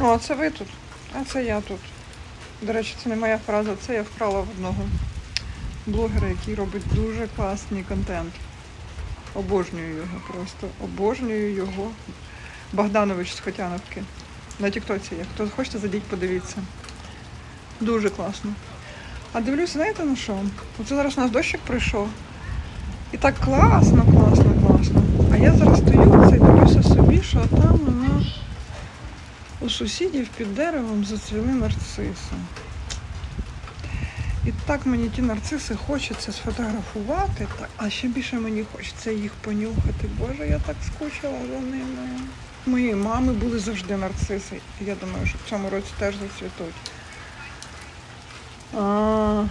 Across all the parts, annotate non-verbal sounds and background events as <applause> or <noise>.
О, це ви тут, а це я тут. До речі, це не моя фраза, це я вкрала в одного блогера, який робить дуже класний контент. Обожнюю його просто. Обожнюю його. Богданович з Хотяновки. На Тіктоці є. Хто хочете, зайдіть, подивіться. Дуже класно. А дивлюся, знаєте на що? Оце зараз у нас дощик прийшов. І так класно, класно, класно. А я зараз стою оце і дивлюся собі, що там воно у сусідів під деревом зацвіли нарциси. І так мені ті нарциси хочеться сфотографувати, а ще більше мені хочеться їх понюхати. Боже, я так скучила за ними. Моєї мами були завжди нарциси. Я думаю, що в цьому році теж зацвітуть. А,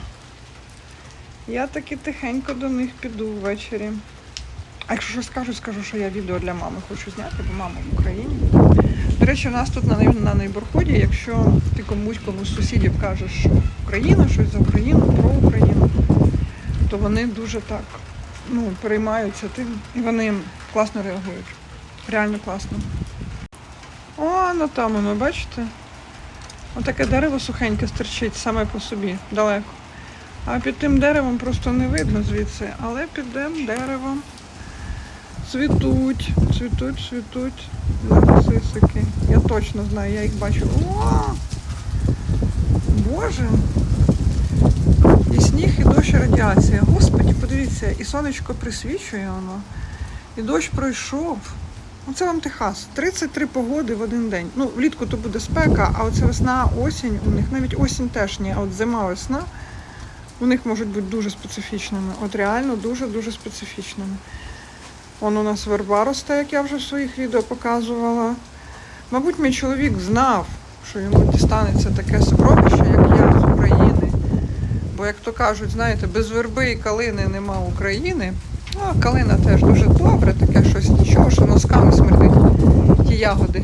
я таки тихенько до них піду ввечері. А якщо щось скажу, скажу, що я відео для мами хочу зняти, бо мама в Україні. Речі, у нас тут на, на нейборході, якщо ти комусь комусь сусідів кажеш, що Україна, щось за Україну, про Україну, то вони дуже так ну, переймаються тим і вони класно реагують. Реально класно. О, ну там воно, бачите? Отаке дерево сухеньке стерчить саме по собі, далеко. А під тим деревом просто не видно звідси, але під тим деревом цвітуть, цвітуть, цвітуть нарцисики. Я точно знаю, я їх бачу. О! Боже! І сніг, і дощ, і радіація. Господі, подивіться, і сонечко присвічує воно, і дощ пройшов. Оце вам Техас. 33 погоди в один день. Ну, влітку то буде спека, а оце весна, осінь у них, навіть осінь теж ні, а от зима, весна, у них можуть бути дуже специфічними. От реально дуже-дуже специфічними. Вон у нас верба росте, як я вже в своїх відео показувала. Мабуть, мій чоловік знав, що йому дістанеться таке сокровище, як я з України. Бо, як то кажуть, знаєте, без верби і калини нема України. Ну, а калина теж дуже добре, таке щось нічого, що носками смердить ті ягоди.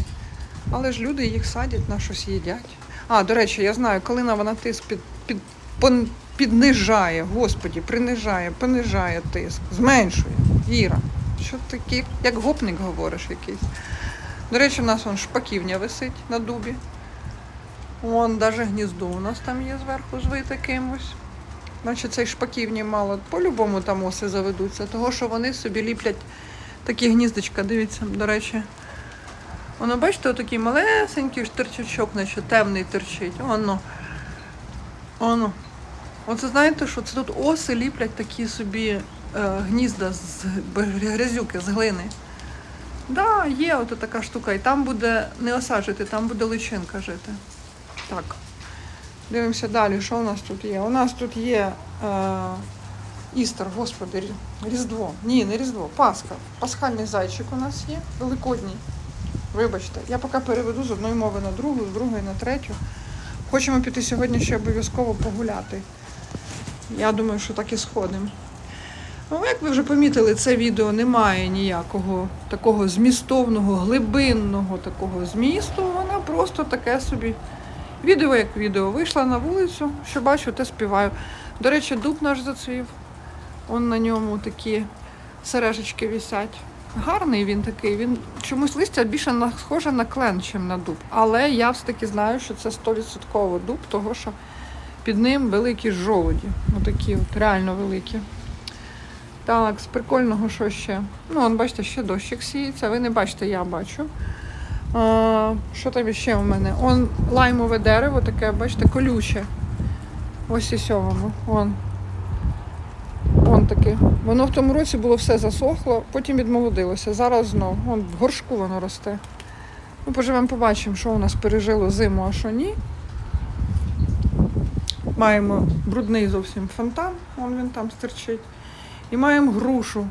Але ж люди їх садять, на щось їдять. А, до речі, я знаю, калина вона тиск під, під, пон- піднижає, господі, принижає, понижає тиск, зменшує. Віра. Що такі, як гопник говориш якийсь. До речі, у нас вон шпаківня висить на дубі. Вон навіть гніздо у нас там є зверху звите кимось. Значить, цей шпаківні мало. По-любому там оси заведуться, того що вони собі ліплять такі гніздочка, дивіться, до речі. Воно, бачите, отакий малесенький штирчачок, наче темний терчить. Воно. Воно. Оце знаєте, що це тут оси ліплять такі собі гнізда з грязюки, з глини. Да, є от така штука. І там буде не осаджити, там буде личинка жити. Так. Дивимося далі, що у нас тут є. У нас тут є е, Істер, господи, Різдво. Ні, не Різдво, Пасха. Пасхальний зайчик у нас є, великодній. Вибачте, я поки переведу з одної мови на другу, з другої на третю. Хочемо піти сьогодні ще обов'язково погуляти. Я думаю, що так і сходимо. Ну, як ви вже помітили, це відео не має ніякого такого змістовного, глибинного такого змісту. Вона просто таке собі. Відео як відео. Вийшла на вулицю, що бачу, те співаю. До речі, дуб наш зацвів. Он на ньому такі сережечки висять. Гарний він такий. Він чомусь листя більше на, схоже на клен, ніж на дуб. Але я все-таки знаю, що це 100% дуб, того що під ним великі жолуді. Отакі от, реально великі. Так, з прикольного, що ще? Ну, он, бачите, ще дощик сіється. Ви не бачите, я бачу. А, що там ще у мене? Он лаймове дерево, таке, бачите, колюче. Ось і сьомому. Вон. Вон таке. Воно в тому році було все засохло, потім відмолодилося. Зараз знов. Вон в горшку воно росте. Ну, поживемо, побачимо, що у нас пережило зиму, а що ні. Маємо брудний зовсім фонтан, вон він там стирчить. І маємо грушу,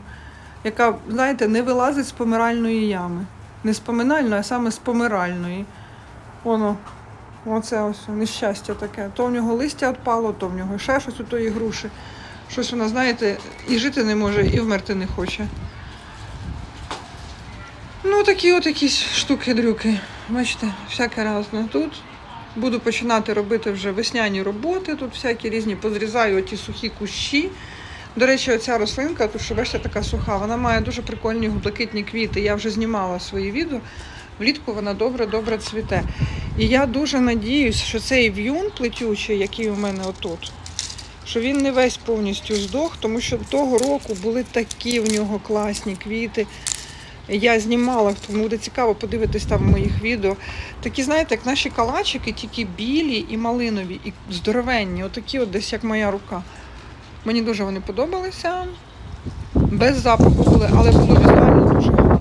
яка, знаєте, не вилазить з помиральної ями. Не з поминальної, а саме з помиральної. Воно, оце ось нещастя таке. То в нього листя відпало, то в нього ще щось у тої груші. Щось вона, знаєте, і жити не може, і вмерти не хоче. Ну, такі от якісь штуки-дрюки. Бачите, всяке разне тут. Буду починати робити вже весняні роботи. Тут всякі різні позрізаю оті сухі кущі. До речі, оця рослинка, тут що бачите, така суха, вона має дуже прикольні блакитні квіти. Я вже знімала свої відео. Влітку вона добре-добре цвіте. І я дуже надіюсь, що цей в'юн плетючий, який у мене отут, що він не весь повністю здох, тому що того року були такі в нього класні квіти. Я знімала, тому буде цікаво подивитись там моїх відео. Такі, знаєте, як наші калачики, тільки білі і малинові, і здоровенні, отакі от десь як моя рука. Мені дуже вони подобалися. Без запаху були, але було візуально дуже гарно.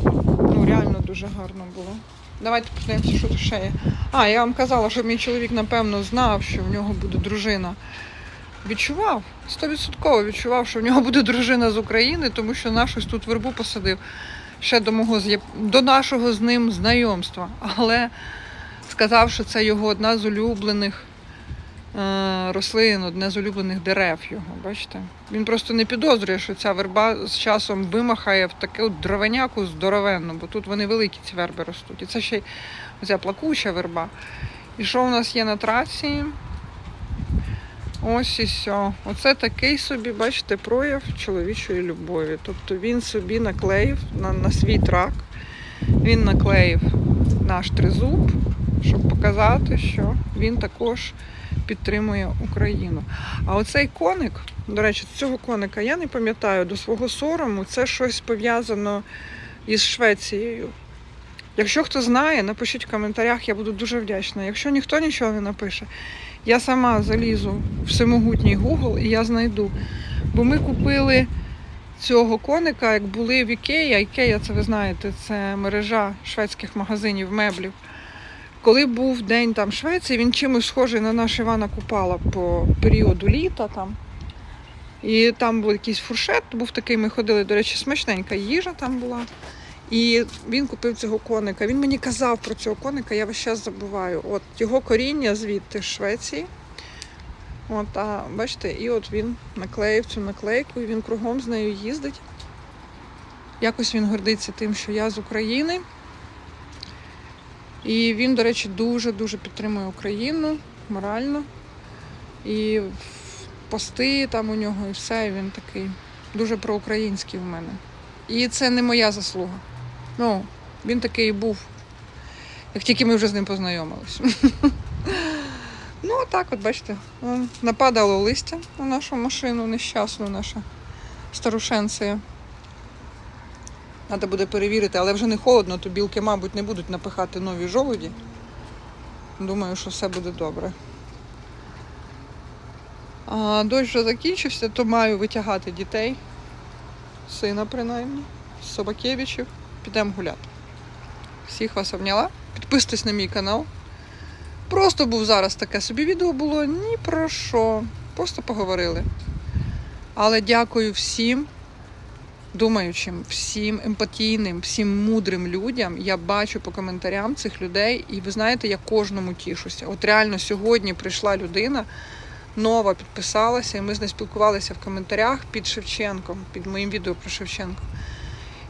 Ну, реально дуже гарно було. Давайте подивимося, що тут ще є. А, я вам казала, що мій чоловік, напевно, знав, що в нього буде дружина. Відчував, стовідсотково відчував, що в нього буде дружина з України, тому що наш ось тут вербу посадив ще до мого до нашого з ним знайомства. Але сказав, що це його одна з улюблених рослин, одне з улюблених дерев його. Бачите? Він просто не підозрює, що ця верба з часом вимахає в таку дровеняку здоровенну, бо тут вони великі, ці верби ростуть. І це ще й оця плакуча верба. І що у нас є на трасі? Ось і все. Оце такий собі, бачите, прояв чоловічої любові. Тобто він собі наклеїв на, на свій трак, він наклеїв наш тризуб, щоб показати, що він також підтримує Україну. А оцей коник, до речі, цього коника я не пам'ятаю до свого сорому, це щось пов'язано із Швецією. Якщо хто знає, напишіть в коментарях, я буду дуже вдячна. Якщо ніхто нічого не напише, я сама залізу в всемогутній Google і я знайду. Бо ми купили цього коника, як були в Ікея. Ікея, це ви знаєте, це мережа шведських магазинів меблів. Коли був день там Швеції, він чимось схожий на наш Івана Купала по періоду літа там. І там був якийсь фуршет, був такий, ми ходили, до речі, смачненька їжа там була. І він купив цього коника. Він мені казав про цього коника, я весь час забуваю. От його коріння звідти з Швеції. От, а бачите, і от він наклеїв цю наклейку, і він кругом з нею їздить. Якось він гордиться тим, що я з України. І він, до речі, дуже-дуже підтримує Україну морально. І пости там у нього і все, і він такий дуже проукраїнський в мене. І це не моя заслуга. Ну, він такий і був, як тільки ми вже з ним познайомились. <laughs> Ну, так, от бачите, нападало листя на нашу машину нещасну, наша старушенція. Треба буде перевірити, але вже не холодно, то білки, мабуть, не будуть напихати нові жолуді. Думаю, що все буде добре. А дощ вже закінчився, то маю витягати дітей, сина принаймні, з Собакевичів. Підемо гуляти. Всіх вас обняла. Підписуйтесь на мій канал. Просто був зараз таке собі відео було ні про що. Просто поговорили. Але дякую всім думаючим, всім емпатійним, всім мудрим людям. Я бачу по коментарям цих людей, і ви знаєте, я кожному тішуся. От реально сьогодні прийшла людина, нова підписалася, і ми з нею спілкувалися в коментарях під Шевченком, під моїм відео про Шевченка.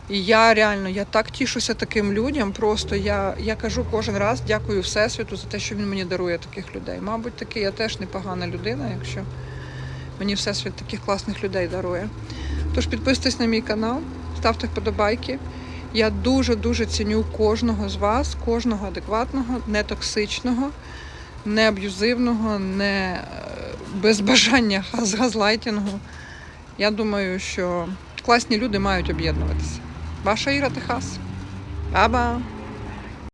І я реально я так тішуся таким людям. Просто я, я кажу кожен раз дякую Всесвіту за те, що він мені дарує таких людей. Мабуть, таки я теж непогана людина, якщо мені Всесвіт таких класних людей дарує. Тож підписуйтесь на мій канал, ставте вподобайки. Я дуже-дуже ціню кожного з вас, кожного адекватного, нетоксичного, не аб'юзивного, не е, без бажання газ- газлайтінгу. Я думаю, що класні люди мають об'єднуватися. Ваша Іра Техас. Ба-ба!